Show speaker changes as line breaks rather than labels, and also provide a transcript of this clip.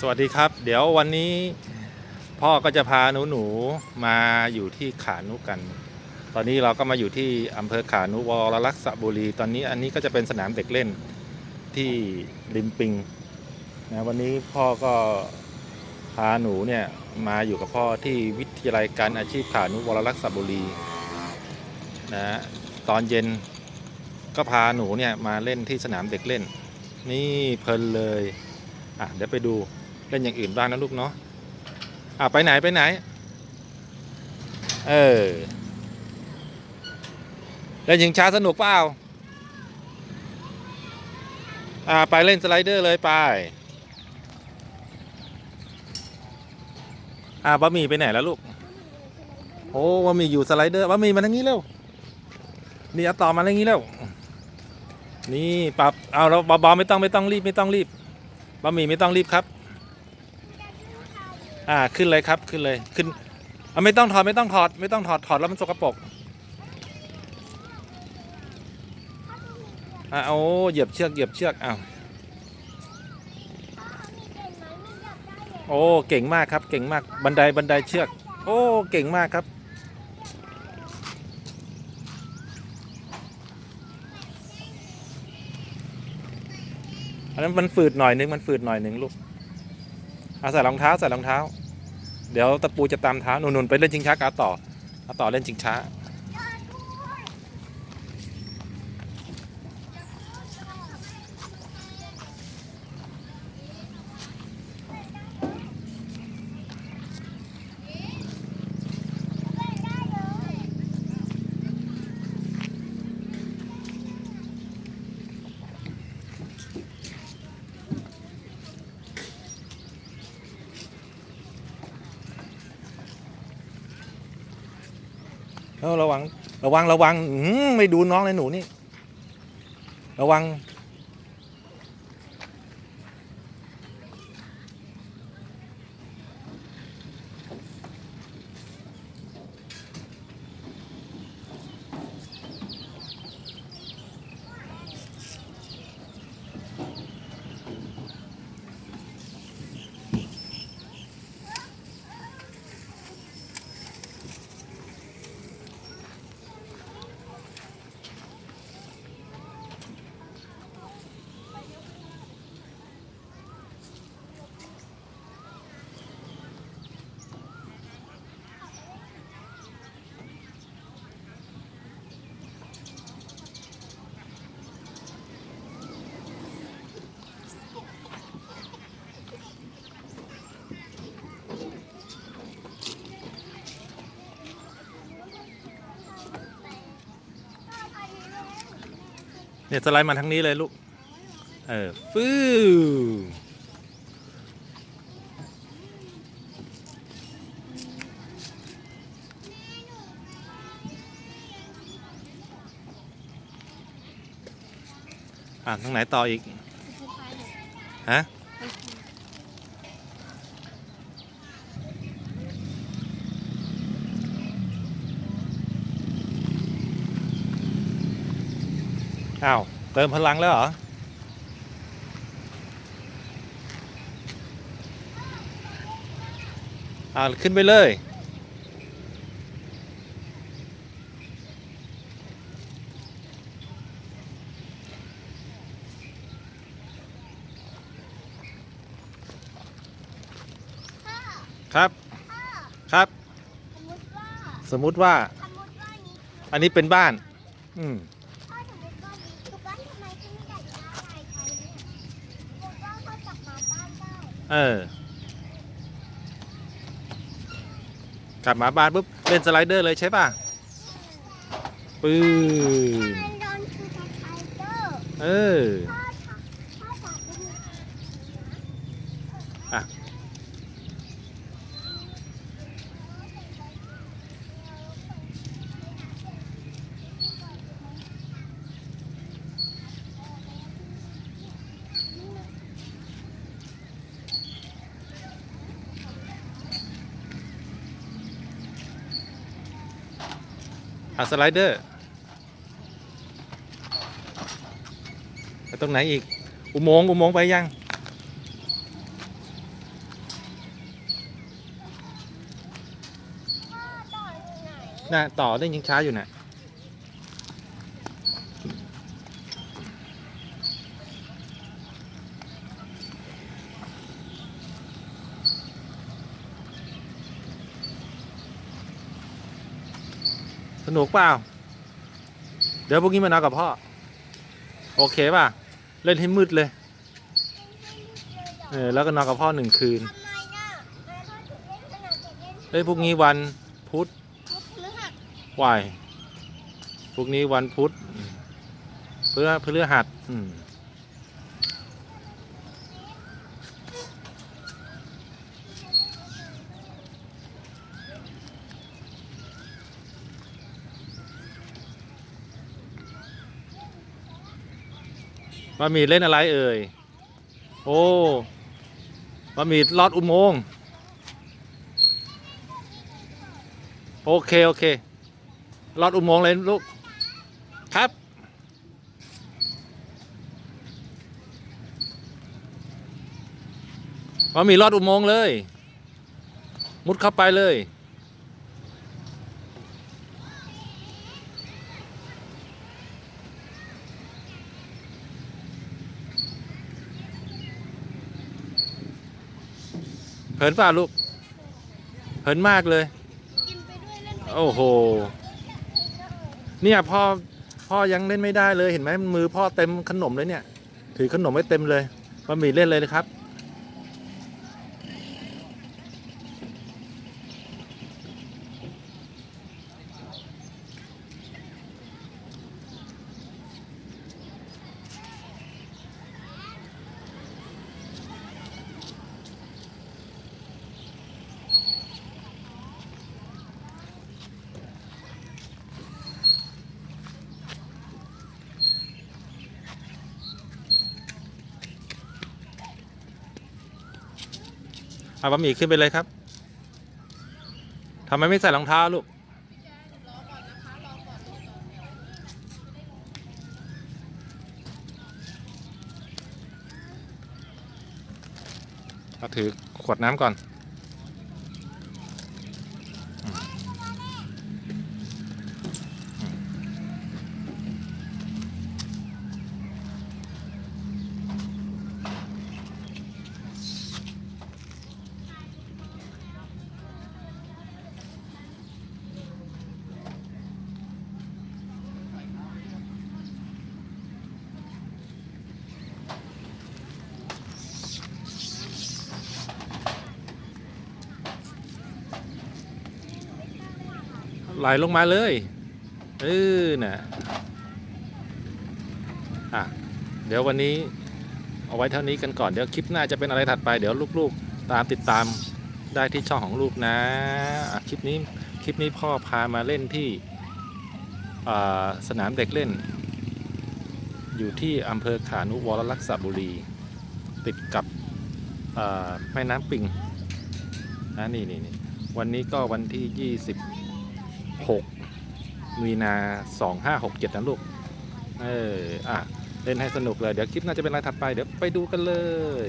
สวัสดีครับ เดี๋ยววันนี้พ่อก็จะพาหนูหนูๆมาอยู่ที่ขานุกัน ตอนนี้เราก็มาอยู่ที่อำเภอขานุวรลักษบุรี ตอนนี้อันนี้ก็จะเป็นสนามเด็กเล่นที่ริมปิงนะวันนี้พ่อก็พาหนูเนี่ยมาอยู่กับพ่อที่วิทยาลัยการอาชีพขานุวรลักษบุรีนะตอนเย็นก็พาหนูเนี่ยมาเล่นที่สนามเด็กเล่น นี่เพลินเลยอะเดี๋ยวไปดู เล่นอย่างอื่นบ้างนะลูกเนาะอะไปไหนไปไหน เออเล่นยิงช้าสนุกเปล่าอ่าไปเล่นสไลเดอร์เลยไปอ่าบะหมี่ไปไหนแล้วลูก โอ้บะหมี่อยู่สไลเดอร์บะหมี่มาทางนี้เร็ว นี่เอาต่อมาทางนี้เร็ว นี่ปรับ เอาเราเบาๆไม่ต้องไม่ต้องรีบไม่ต้องรีบบะหมี่ไม่ต้องรีบครับ อ่าขึ้นเลยครับขึ้นเลยขึ้นอะไม่ต้องถอดไม่ต้องถอดไม่ต้องถอดถอดแล้วมันสกปรกอ่าโอ้เหยียบเชือกเหยียบเชือกอ้าวโอ้เก่งมากครับเก่งมากบันไดบันไดเชือก โอ้เก่งมากครับอันนั้นมันฝืดหน่อยนึงมันฝืดหน่อยนึงลูกเอาใส่รองเท้าใส่รองเท้า เดี๋ยวตะปูจะตามเท้านุนๆไปเล่นชิงช้ากาต่อต่อเล่นชิงช้า ออระวัง ระวังระวังอื้อหือไม่ดูน้องเลยหนูนี่ ระวัง เนี่ยสไลด์มาทั้งนี้เลยลูก เออฟื้อ่านทางไหนต่ออีก ฮะ อ้าว เติมพลังแล้วเหรออ่าขึ้นไปเลย ครับ ครับ
สมมติว่า
สมมุติว่า
สมมติว่านี้
อันนี้เป็นบ้าน อืม
ถ้าสมมติว่านี้คือบ้านทำไมถึงไม่ได้ย้ายอะไรไปเนี่ยผมว่าเขากลับมาบ้านได้
เออกลับมาบ้านปุ๊บเล่นสไลเดอร์เลยใช่ป่ะปื้ม
มันโดนคือสไลเดอร์
เออ
เอา
สไลเดอร์ตรงไหนอีก อุโมงค์อุโมงค์ไปยัง น่ะต่อได้ยิงช้าอยู่น่ะ สนุกเปล่า เดี๋ยวพวกนี้มานอนกับพ่อ โอเคป่ะ เล่นให้มืดเลย เออ แล้วก็นอนกับพ่อหนึ่งคืน
ทำไมน่ะแม่พ่อถึงเล่นสนามเด็กเล่น
เฮ้ยพรุ่งนี้วันพุธ
พุธพฤหัส
วายพรุ่งนี้วันพุธอืมเพื่อพฤหัสอืม ว่ามีเล่นอะไรเอ่ย โอ้ว่ามีลอดอุโมงค์โอเค โอเคลอดอุโมงค์เลยลูก ครับว่ามีลอดอุโมงค์เลย มุดเข้าไปเลย เผินป่ะลูกเผินมากเลย
กินไปด้วยเล่นไป
โอ้โห เนี่ยพ่อพ่อยังเล่นไม่ได้เลยเห็นไหมมือพ่อเต็มขนมเลยเนี่ย ถือขนมไว้เต็มเลยบะหมี่เล่นเลยนะครับ เอาบะหมี่ขึ้นไปเลยครับทำไมไม่ใส่รองเท้าลูกเอาถือขวดน้ำก่อน ไหลลงมาเลย เออน่ะอะ เดี๋ยววันนี้เอาไว้เท่านี้กันก่อน เดี๋ยวคลิปหน้าจะเป็นอะไรถัดไป เดี๋ยวลูกๆ ตามติดตามได้ที่ช่องของลูกนะะคลิปนี้ คลิปนี้พ่อพามาเล่นที่สนามเด็กเล่น อยู่ที่อำเภอขานุวรลักษบุรี ติดกับแม่น้ำปิงนะนี่นี่นี่วันนี้ก็วันที่ 26มีนา 2567นะลูก เออ อะ เล่นให้สนุกเลย เดี๋ยวคลิปน่าจะเป็นอะไรถัดไป เดี๋ยวไปดูกันเลย